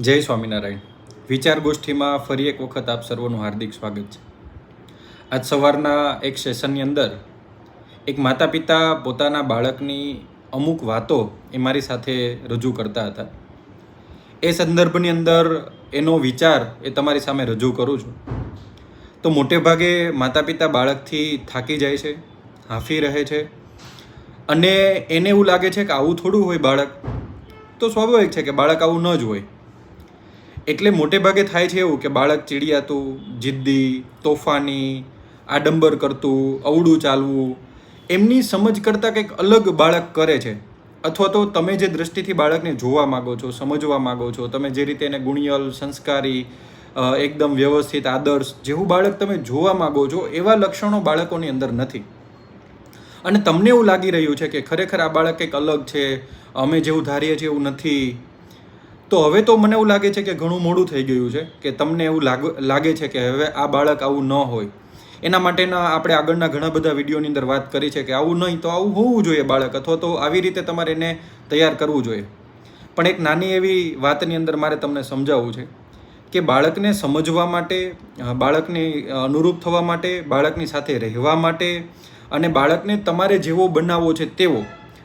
જય સ્વામિનારાયણ. વિચાર ગોષ્ઠીમાં ફરી એક વખત આપ સર્વનું હાર્દિક સ્વાગત છે. આજ સવારના એક સેશનની અંદર એક માતા પિતા પોતાના બાળકની અમુક વાતો એ મારી સાથે રજૂ કરતા હતા. એ સંદર્ભની અંદર એનો વિચાર એ તમારી સામે રજૂ કરું છું. તો મોટે ભાગે માતા પિતા બાળકથી થાકી જાય છે, હાંફી રહે છે અને એને એવું લાગે છે કે આવું થોડું હોય બાળક. તો સ્વાભાવિક છે કે બાળક આવું ન જ હોય. એટલે મોટે ભાગે થાય છે એવું કે બાળક ચીડિયાતું, જિદ્દી, તોફાની, આડંબર કરતું, અવળું ચાલવું, એમની સમજ કરતાં કંઈક અલગ બાળક કરે છે. અથવા તો તમે જે દ્રષ્ટિથી બાળકને જોવા માગો છો, સમજવા માગો છો, તમે જે રીતે એને ગુણિયલ, સંસ્કારી એકદમ વ્યવસ્થિત, આદર્શ જેવું બાળક તમે જોવા માગો છો, એવા લક્ષણો બાળકોની અંદર નથી. અને તમને એવું લાગી રહ્યું છે કે ખરેખર આ બાળક કંઈક અલગ છે, અમે જેવું ધારીએ છીએ એવું નથી. તો હવે તો મને એવું લાગે છે કે ઘણું મોડું થઈ ગયું છે કે તમને એવું લાગ, લાગે છે કે હવે આ બાળક આવું ન હોય. એના માટેના આપણે આગળના ઘણા બધા વિડીયોની અંદર વાત કરી છે કે આવું નહીં તો આવું હોવું જોઈએ બાળક, અથવા તો આવી રીતે તમારે એને તૈયાર કરવું જોઈએ. પણ એક નાની એવી વાતની અંદર મારે તમને સમજાવવું છે કે બાળકને સમજવા માટે બાળકને અનુરૂપ થવા માટે, બાળકની સાથે રહેવા માટે અને બાળકને તમારે જેવો બનાવવો છે તેવો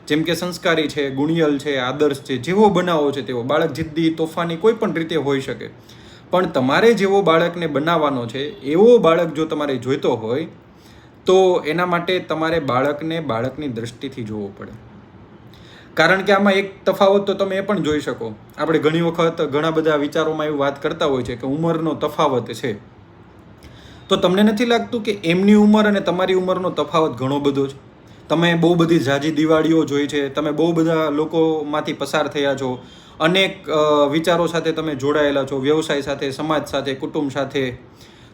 જેમ કે સંસ્કારી છે, ગુણિયલ છે, આદર્શ છે, જેવો બનાવો છે તેવો. બાળક જિદ્દી, તોફાની કોઈ પણ રીતે હોઈ શકે. પણ તમારે જેવો બાળકને બનાવવાનો છે, એવો બાળક જો તમારે જોઈતો હોય, તો એના માટે તમારે બાળકને બાળકની દ્રષ્ટિથી જોવો પડે. કારણ કે આમાં એક તફાવત તો તમે એ પણ જોઈ શકો. આપણે ઘણી વખત ઘણા બધા વિચારોમાં એવી વાત કરતા હોય છે કે ઉંમરનો તફાવત છે. તો તમને નથી લાગતું કે એમની ઉંમર અને તમારી ઉંમરનો તફાવત ઘણો બધો છે? તમે બહુ બધી ઝાઝી દિવાળીઓ જોઈ છે, તમે બહુ બધા લોકોમાંથી પસાર થયા છો, અનેક વિચારો સાથે તમે જોડાયેલા છો, વ્યવસાય સાથે, સમાજ સાથે, કુટુંબ સાથે.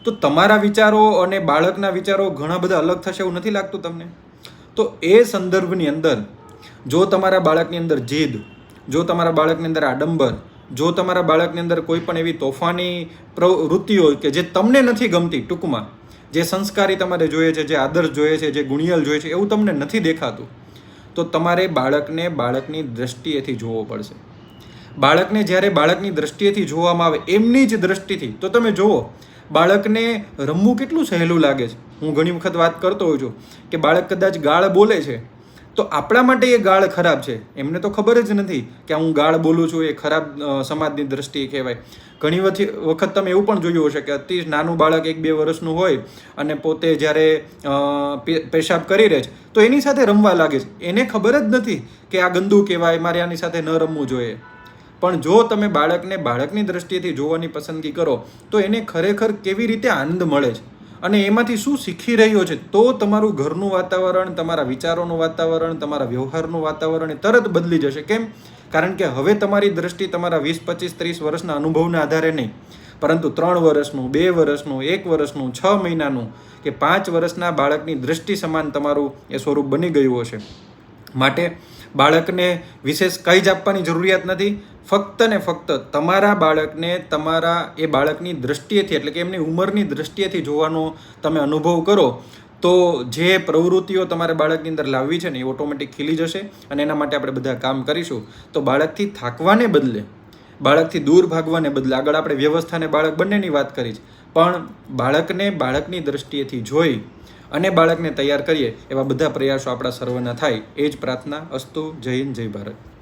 તો તમારા વિચારો અને બાળકના વિચારો ઘણા બધા અલગ થશે એવું નથી લાગતું તમને? તો એ સંદર્ભની અંદર, જો તમારા બાળકની અંદર જીદ, જો તમારા બાળકની અંદર આડંબર, જો તમારા બાળકની અંદર કોઈ પણ એવી તોફાની પ્રવૃત્તિઓ કે જે તમને નથી ગમતી ટૂંકમાં જે સંસ્કારી તમારે જોઈએ છે, જે આદર્શ જોઈએ છે, જે ગુણિયલ જોઈએ છે, એવું તમને નથી દેખાતું, તો તમારે બાળકને બાળકની દ્રષ્ટિએથી જોવો પડશે. બાળકને જ્યારે બાળકની દ્રષ્ટિએથી જોવામાં આવે, એમની જ દ્રષ્ટિથી, તો તમે જુઓ બાળકને રમવું કેટલું સહેલું લાગે છે. હું ઘણી વખત વાત કરતો હોઉં છું કે બાળક કદાચ ગાળ બોલે છે તો આપણા માટે એ ગાળ ખરાબ છે. એમને તો ખબર જ નથી કે હું ગાળ બોલું છું એ ખરાબ સમાજની દ્રષ્ટિએ કહેવાય. ઘણી વખત વખત તમે એવું પણ જોયું હશે કે અતિ નાનું બાળક એક બે વર્ષનું હોય અને પોતે જ્યારે પેશાબ કરી રહે છે, તો એની સાથે રમવા લાગે છે. એને ખબર જ નથી કે આ ગંદુ કહેવાય, મારે આની સાથે ન રમવું જોઈએ. પણ જો તમે બાળકને બાળકની દ્રષ્ટિએથી જોવાની પસંદગી કરો, તો એને ખરેખર કેવી રીતે આનંદ મળે છે? અને એમાંથી શું શીખી રહ્યો છે, તો તમારું ઘરનું વાતાવરણ, તમારા વિચારોનું વાતાવરણ, તમારા વ્યવહારનું વાતાવરણ એ તરત બદલી જશે. કેમ? કારણ કે હવે તમારી દ્રષ્ટિ તમારા વીસ, પચીસ, ત્રીસ વર્ષના અનુભવના આધારે નહીં. પરંતુ ત્રણ વર્ષનું, બે વર્ષનું, એક વર્ષનું, છ મહિનાનું કે પાંચ વર્ષના બાળકની દ્રષ્ટિ સમાન તમારું એ સ્વરૂપ બની ગયું હશે. માટે બાળકને વિશેષ કંઈ જ આપવાની જરૂરિયાત નથી. ફક્ત ને ફક્ત તમારા બાળકને તમારા એ બાળકની દૃષ્ટિએથી એટલે કે એમની ઉંમરની દૃષ્ટિએથી જોવાનો તમે અનુભવ કરો, તો જે પ્રવૃત્તિઓ તમારે બાળકની અંદર લાવવી છે ને એ ઓટોમેટિક ખીલી જશે અને એના માટે આપણે બધા કામ કરીશું. તો બાળકથી થાકવાને બદલે, બાળકથી દૂર ભાગવાને બદલે આગળ આપણે વ્યવસ્થાને બાળક બંનેની વાત કરી છે. પણ બાળકને બાળકની દ્રષ્ટિએથી જોઈ અને બાળકને તૈયાર કરીએ એવા બધા પ્રયાસો આપણા સર્વના થાય. એ જ પ્રાર્થના અસ્તુ જય હિન્દ જય ભારત.